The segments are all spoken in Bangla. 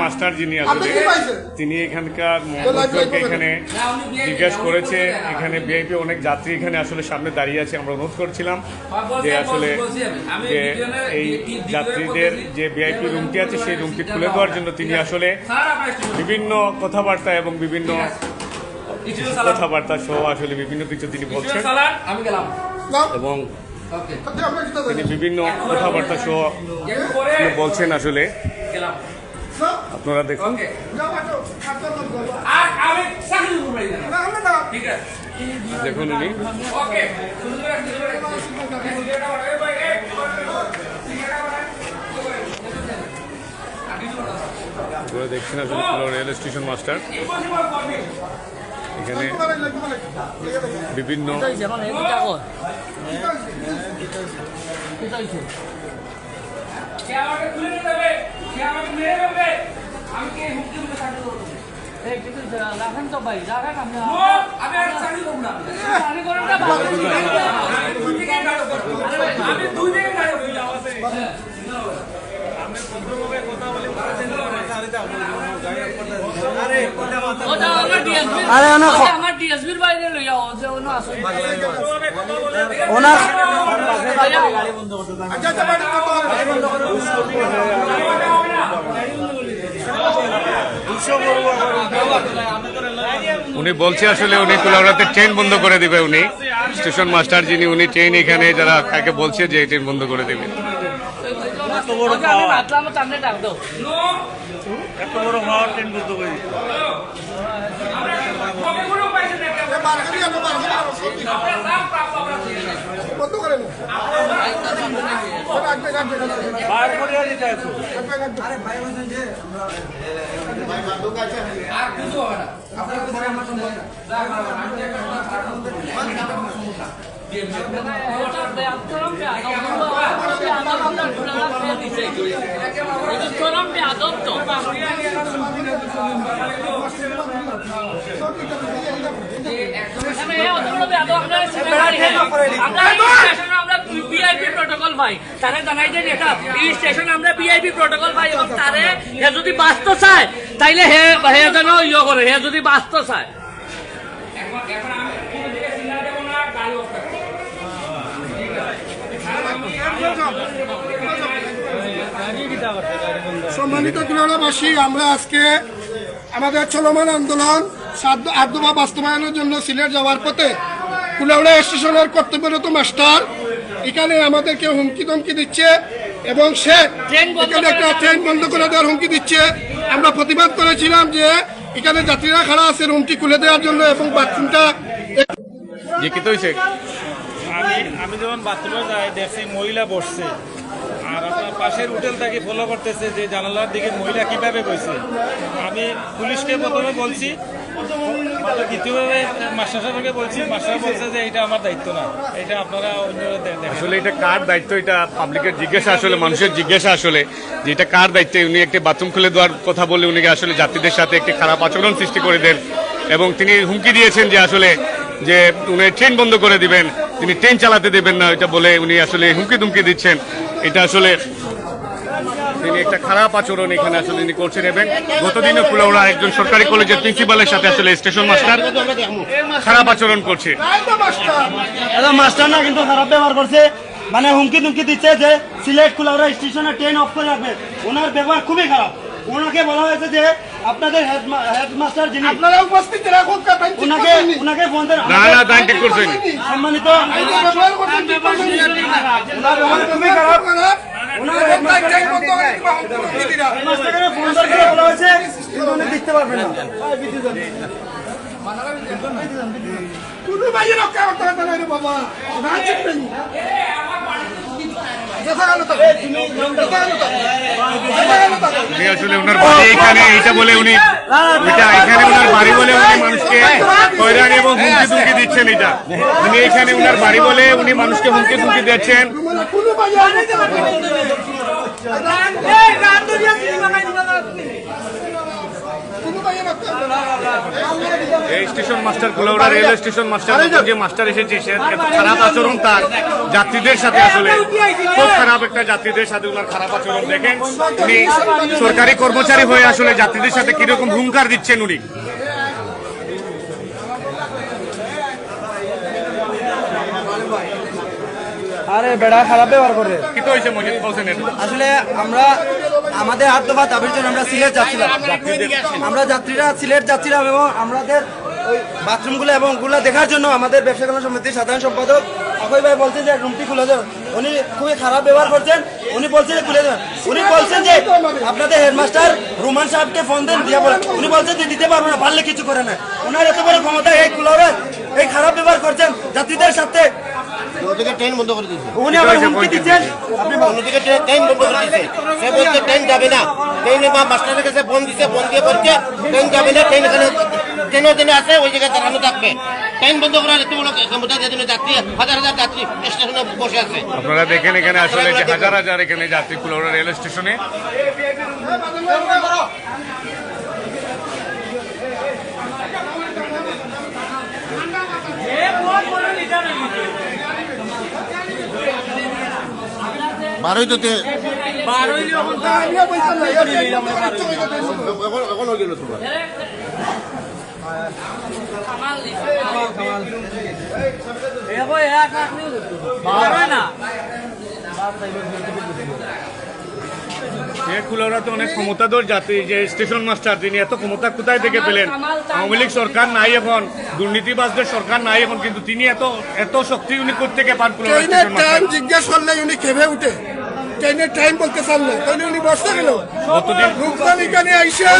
মাস্টার যিনি আসলে তিনি এখানকার মহাজনকে এখানে জিজ্ঞাসা করেছে এখানে ভিআইপি অনেক যাত্রী এখানে আসলে সামনে দাঁড়িয়ে আছে আমরা অনুরোধ করছিলাম যে আসলে যে এই যাত্রীদের যে ভিআইপি রুমটি আছে সেই রুমটি খুলে দেওয়ার জন্য তিনি আসলে বিভিন্ন কথাবার্তা এবং বিভিন্ন কথাবার্তা সহ আসলে বিভিন্ন কিছু তিনি বলছেন এবং তিনি বিভিন্ন কথাবার্তা সহ বলছেন আসলে আপনারা দেখুন দেখুন উনি দেখছেন আসলে রেল স্টেশন মাস্টার এখানে বিভিন্ন রাখেন তো ভাই রাখেন আমি আর চাকরি করব না উনি বলছে আসলে উনি কুলাউড়াতে ট্রেন বন্ধ করে দিবে উনি। স্টেশন মাস্টার যিনি, উনি ট্রেন এখানে যারা কাকে বলছে যে ট্রেন বন্ধ করে দেবে। ওটা আমি ভাবলাম তামনে ডাক দাও। এত বড় হওয়ার ট্রেন পারি আর কিছু হবে না। আপনার মানে প্রটোকল পাই তারে জানাই যে এটা এই স্টেশনে আমরা ভিআইপি প্রটোকল পাই এবং হে যদি বাঁচতে চায় তাইলে হে হে যেন ইয়ে করে হে যদি বাঁচতে চায় আমি কোনো দিকে সিগন্যাল দেবো না গাড়ি অফ করব সম্মানিত কুলাবাসী আমরা আজকে আমাদের চলমান আন্দোলন সাধ্য আর্দ্রবা বাস্তবায়নের জন্য সিলেট যাওয়ার পথে কুলাউড়া স্টেশনের কর্তব্যরত মাস্টার এখানে আমাদেরকে হুমকি ধমকি দিচ্ছে এবং সে এখানে একটা ট্রেন বন্ধ করে দেওয়ার হুমকি দিচ্ছে। আমরা প্রতিবাদ করেছিলাম যে এখানে যাত্রীরা খাড়া আছে রুমটি খুলে দেওয়ার জন্য এবং বাথরুমটা যে কি হয়েছে। আমি যখন বাথরুমে যাই, দেখছি মহিলা বসছে। আর আপনার পাশের হোটেল থেকে ফলো করতেছে যে জানালার দিকে মহিলা কীভাবে বসে আমি পুলিশকে প্রথমে বলছি দ্বিতীয়ভাবে মাস্টার সাহেবকে বলছি, মাস্টার বলছে যে এটা আমার দায়িত্ব না, এটা আপনারা অন্য আসলে এটা কার দায়িত্ব? এটা পাবলিকের জিজ্ঞাসা আসলে, মানুষের জিজ্ঞাসা আসলে যে এটা কার দায়িত্ব? উনি একটি বাথরুম খুলে দেওয়ার কথা বলে উনি আসলে যাত্রীদের সাথে একটি খারাপ আচরণ সৃষ্টি করে দেন এবং তিনি হুমকি দিয়েছেন যে আসলে যে উনি ট্রেন বন্ধ করে দিবেন। তিনি ট্রেন চালাতে দেবেন না, এটা বলে উনি আসলে হুমকি দুমকি দিচ্ছেন। এটা আসলে তিনি একটা খারাপ আচরণ এখানে আসলে উনি করছেন এবং গতদিনও কুলাউড়া একজন সরকারি কলেজের প্রিন্সিপালের সাথে আসলে স্টেশন মাস্টার খারাপ আচরণ করছে। মাস্টার না, কিন্তু খারাপ ব্যবহার করছে। মানে হুমকি তুমকি দিচ্ছে যে সিলেট কুলাউড়া স্টেশনে ট্রেন অফ করে রাখবে। ওনার ব্যবহার খুবই খারাপ। ওনাকে বলা হয়েছে যে আপনাদের হেডমাস্টার যিনি আপনারা উপস্থিত রাখুন ওনাকে ওনাকে ফোন দেন না না দান ঠিক করছেন সম্মানিত খুবই খারাপ ওনার হেডমাস্টারকে ফোন করে বলা হয়েছে উনি দিতে পারবে না। কোনো বাইরে রক্ষা করতে পারবে না বাবা দেখা গেল তো দেখা গেল তো দেখা গেল তো উনি আসলে ওনার বাড়ি এখানে এইটা বলে উনি এটা এখানে ওনার বাড়ি বলে উনি মানুষকে হয়রানি এবং হুমকি তুমকি দিচ্ছেন এটা। উনি এখানে ওনার বাড়ি বলে উনি মানুষকে হুমকি তুমকি দিচ্ছেন কোনো বাইরে কোনো বাইরে এই station master Kulaura railway station master যে মাস্টার এসেছে সে এত খারাপ আচরণ তার যাত্রীদের সাথে আসলে। খুব খারাপ একটা যাত্রীদের সাথে ওনার খারাপ আচরণ। দেখেন উনি সরকারি কর্মচারী হয়ে আসলে যাত্রীদের সাথে কীরকম হুঙ্কার দিচ্ছেন উনি। আরে বেড়া খারাপ ব্যবহার করে। কি তো হয়েছে মজিদ হোসেনের আসলে আমরা আমাদের হাত দফা দাবির জন্য আমরা সিলেট যাচ্ছিলাম। আমরা যাত্রীরা সিলেট যাচ্ছিলাম এবং আমাদের ওই বাথরুমগুলো এবং ওগুলো দেখার জন্য আমাদের ব্যবসা কল্যাণ সমিতির সাধারণ সম্পাদক অক্ষয় ভাই বলছেন যে রুমটি খুলে দেবেন উনি খুবই খারাপ ব্যবহার করছেন। উনি বলছেন যে খুলে দেবেন উনি বলছেন যে আপনাদের হেডমাস্টার রুমান সাহেবকে ফোন দেন দিয়া বলেন। উনি বলছেন যে দিতে পারব না পারলে কিছু করে না ওনার এত বড় ক্ষমতা এই কুলারে এই খারাপ ব্যবহার করছেন। যাত্রীদের সাথে ওদিকে ট্রেন বন্ধ করে দিয়েছে। উনি আবার হুমকি দিচ্ছেন? আপনি বলুন। ট্রেন ট্রেন বন্ধ করে দিয়েছে। সে বলছে ট্রেন যাবে না। ট্রেনে বা মাস্টারের কাছে ফোন দিছে ফোন দিয়ে বলছে ট্রেন যাবে না ট্রেন এখানে ট্রেনও ট্রেনে আছে ওই জায়গায় দাঁড়ানো থাকবে। ট্রেন বন্ধ করার এত বড় ক্ষমতা যেদিন যাত্রী হাজার হাজার যাত্রী স্টেশনে বসে আছে। আপনারা দেখেন এখানে আসলে যে হাজার হাজার এখানে যাত্রী কুলাউড়া রেল স্টেশনে বারোই তো তে- আমিও বলতাম না, এই যে- এখন এখন হয়ে গেল তোমার সে কুলাউড়া তো অনেক ক্ষমতাধর যাত্রী যে স্টেশন মাস্টার তিনি এত ক্ষমতা কোথায় থেকে পেলেন? আওয়ামী লীগ সরকার নাই এখন দুর্নীতিবাজদের সরকার নাই এখন কিন্তু তিনি এত এত শক্তি উনি থেকে পান জিজ্ঞেস করলে উনি খেপে উঠে? ট্রেনের টাইম বলতে চানলে তাহলে উনি বসতে গেল। কতদিন? রূপসান এখানে আইসা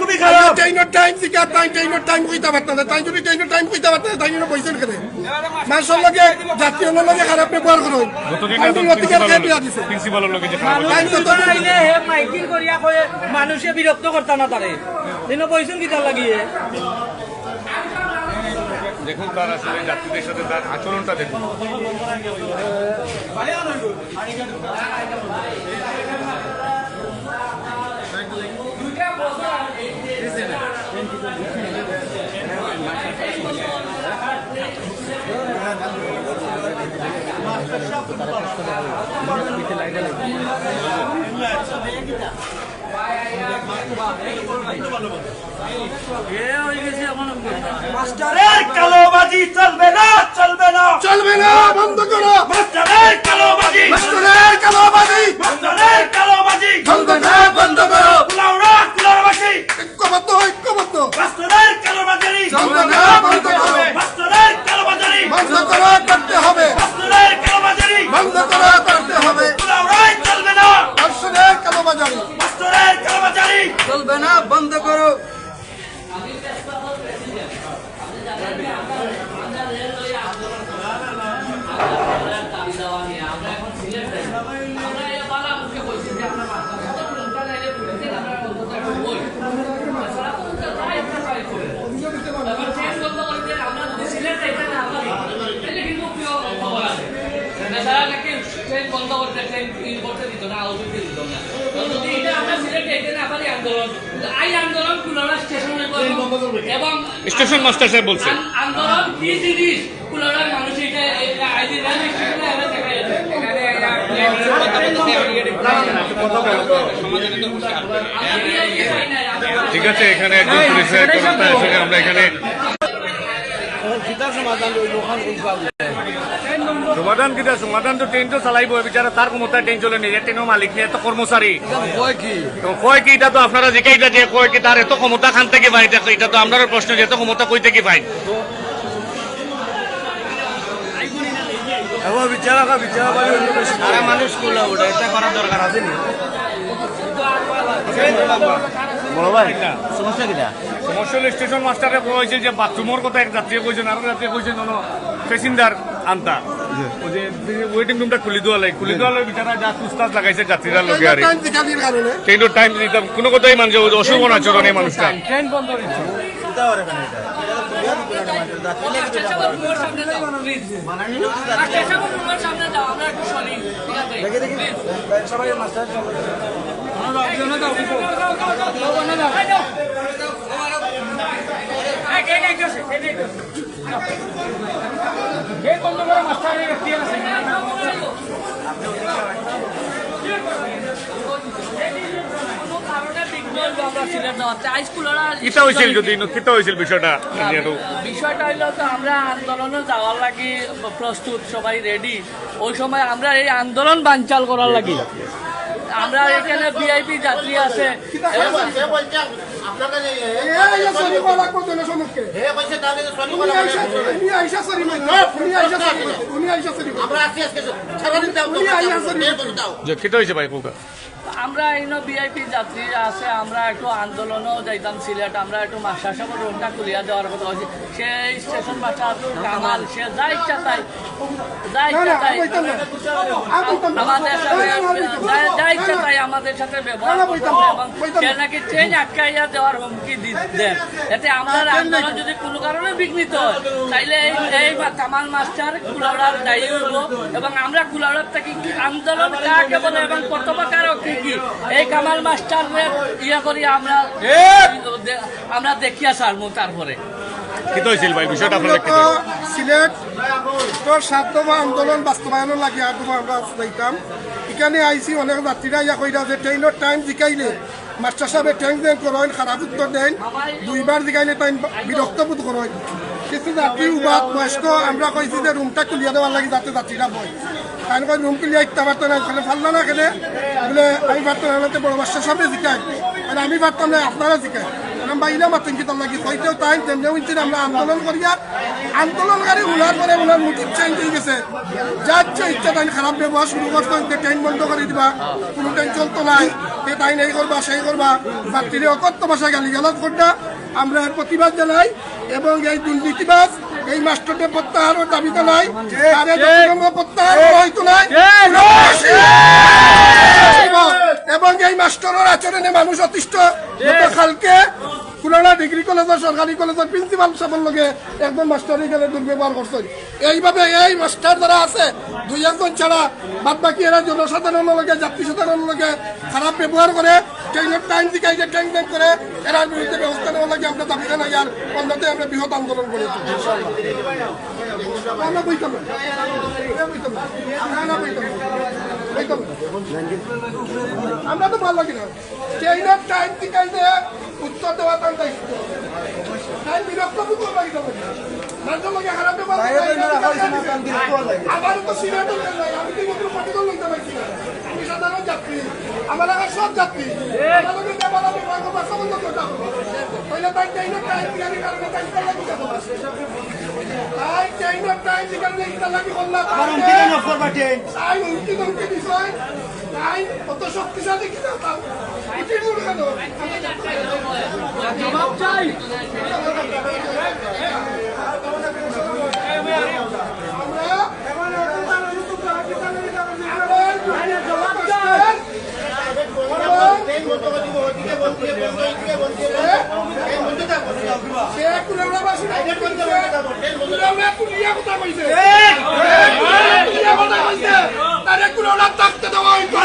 খুবই ট্রেনের টাইম জিজ্ঞাসা তাই ট্রেনের টাইম কইতে পারত না। তাই যদি ট্রেনের টাইম কইতে পারত তাই জন্য বইছেন কেন? মানুষের লগে যাত্রীর লগে খারাপ ব্যবহার করো। মানুষে বিরক্ত করতা না তারে। দিন কি তার লাগিয়ে। দেখুন তার আসলে যাত্রীদের সাথে তার আচরণটা দেখুন। মাস্টারের কালোবাজি চলবে না চলবে না। চলবে না বন্ধ করো। মাস্টারের কালোবাজি। মাস্টারের কালোবাজি। মাস্টারের কালোবাজি। চলবে না বন্ধ করো। কুলাউড়া কুলাউড়াবাজি ঐক্যবদ্ধ ঐক্যবদ্ধ। মাস্টারের কালোবাজি। চলবে না বন্ধ করো। স্টেশন মাস্টার সাহেব বলছে। আন্দোলন কি জিনিস? মানুষ এটা ঠিক আছে এখানে একজন পুলিশের আমরা এখানে সমাধান কিটা সমাধান তো ট্রেন তো চালাইব বিচারা তার ক্ষমতা ট্রেন চলে নিজের ট্রেনের মালিক নিয়ে এত কর্মচারী কয় কি? এটা তো আপনারা যে এটা যে কয় কি তার এত ক্ষমতা খান থেকে পাই এটা এটা তো আপনার প্রশ্ন যে এত ক্ষমতা কই থেকে পাই সারা মানুষ কুলা ওটা এটা করার দরকার আছে নি? বড় ভাই। সমস্যা কিটা সমস্যা স্টেশন মাস্টারে কয়েছে যে বাথরুমের কথা এক যাত্রী কইছেন আর যাত্রী কইছেন কোনো প্যাসেঞ্জার আনতা ওই যে ওয়েটিং রুমটা খুলি দেওয়া লাগে খুলি দেওয়া লাগে বিচারা যা তুস্তাজ লাগাইছে যাত্রীরা লোকে আর ট্রেনের টাইম দিতাম কোনো কথাই মানুষ অশুভ আচরণ এই মানুষটা সামনে যাও সামনে যাও আমরা একটু শুনি ঠিক আছে সবাই মাস্টার হয়েছিল যদি হয়েছিল বিষয়টা বিষয়টা হইল তো আমরা আন্দোলনে যাওয়ার লাগি, প্রস্তুত, সবাই রেডি ওই সময় আমরা এই আন্দোলন বানচাল করার লাগি। আমরা এখানে ভিআইপি যাত্রী আছে। সে যে- কিতা হয়েছে ভাই পোকা। আমরা এইনো ভিআইপি যাত্রীরা আছে আমরা একটু আন্দোলনও যাইতাম সিলেট আমরা একটু মাস্টার সাহেব রোডটা খুলিয়া দেওয়ার কথা হয়েছে। সে স্টেশন আব্দুল কামাল সে যা ইচ্ছা তাই যা ইচ্ছা তাই। আমাদের সাথে। যা- ইচ্ছা তাই আমাদের সাথে ব্যবহার না, না, করতে বইতাম হবে না, এবং সে নাকি ট্রেন আটকাইয়া দেওয়ার হুমকি দেন এতে আমাদের আন্দোলন যদি কোনো কারণে বিঘ্নিত হয় তাইলে এই কামাল মাস্টার কুলাউড়ার দায়ী হইব। এবং আমরা কুলাউড়ার থেকে আন্দোলন কাকে বলে এবং কর্তব্য কারও কি এই কামাল মাস্টারের ইয়ে করি আমরা দে- আমরা দেখিয়া সারমু তারপরে। কিতা হয়েছিল ভাই বিষয়টা আপনারা মূলত সিলেট তোর সাত আন্দোলন বাস্তবায়নের লাগে আট দফা আমরা যাইতাম। এখানে আইসি অনেক যাত্রীরা ইয়া কইরা যে ট্রেনের টাইম জিকাইলে মাস্টার সাহেবে ট্রেন দেন করেন খারাপ উত্তর দেন দুইবার জিকাইলে টাইম বিরক্ত বোধ করেন। কিছু যাত্রী উবাদ বয়স্ক আমরা কইছি যে রুমটা খুলিয়া দেওয়ার লাগে যাতে যাত্রীরা বয়। কারণ কই রুম খুলিয়া ইত্যা পারতো না এখানে ফাল্লা না খেলে বলে আমি পারতাম না বলে বড় মাস্টার সাহেবে জিকাই আর আমি পারতাম না আপনারা জিকাই আমরা বাইরে মাতেন কি তার লাগি। কইতেও তাই তেমনিও ইঞ্চি আমরা আন্দোলন করিয়া আন্দোলনকারী উনার পরে উনার মোটিভ চেঞ্জ হয়ে গেছে। যার যে ইচ্ছা তাই খারাপ ব্যবহার শুরু করতো ট্রেন বন্ধ করে দিবা। কোনো ট্রেন চলতো নাই। সে তাই নেই করবা সেই করবা। যাত্রীরা অকথ্য ভাষায় গালি গালাজ করতা আমরা এর প্রতিবাদ জানাই এবং এই দুর্নীতিবাজ এই মাস্টারদের প্রত্যাহারের দাবি জানাই প্রত্যাহার হয়তো নাই। এবং এই মাস্টারের আচরণে মানুষ অতিষ্ঠ। কালকে খুলনা ডিগ্রি কলেজের সরকারি কলেজের প্রিন্সিপাল সাহেবের লগে একজন মাস্টার এখানে দুর্ব্যবহার করছেন এইভাবে এই মাস্টার যারা আছে দুই একজন ছাড়া বাদ বাকি এরা জনসাধারণের লগে যাত্রী সাধারণের লগে খারাপ ব্যবহার করে ট্রেনের টাইম দিকে যে ট্রেন ট্রেন করে এরা বিরুদ্ধে ব্যবস্থা নেওয়ার লাগে আমরা দাবি জানাই আর অন্যতে আমরা বৃহৎ আন্দোলন করি আমরা না আমরা না আমরা তো ভালো লাগি না। ট্রেনের টাইম টিকাইতে উত্তর দেওয়া তার দায়িত্ব টাইম বিরক্ত তো মানুষের লগে। খারাপ ব্যবহার করে তো সিলেট আমি তো কোনো প্রতিকূল লইতে পারছি না আমি সাধারণ যাত্রী। আমার সব যাত্রী। লগে ব্যবহার তাই সম্বন্ধ করতে হবে তাহলে তাই ট্রেনের টাইম টিকানোর কারণে টাইম লাগি যাব কারণ কি টাইম ইচ্ছা লাগি বললাম তাই উল্টি ধমকি বিষয়। তাই অত শক্তিশালী কি না তাও। উঠি দূর কেন? জবাব চাই ট্রেন বন্ধ করে দিব ওদিকে বলছে বন্ধ এদিকে বলছে ট্রেন বন্ধ থাকবে সে কুলাউড়াবাসী ট্রেন বন্ধ করে কুলাউড়া কুলিয়া কথা কইছে কুলিয়া কথা কইছে তারে কুলাউড়া থাকতে দেওয়া হইতো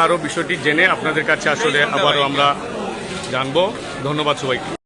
আমরা আরও বিষয়টি জেনে আপনাদের কাছে আসলে আবারও আমরা জানব। ধন্যবাদ সবাইকে।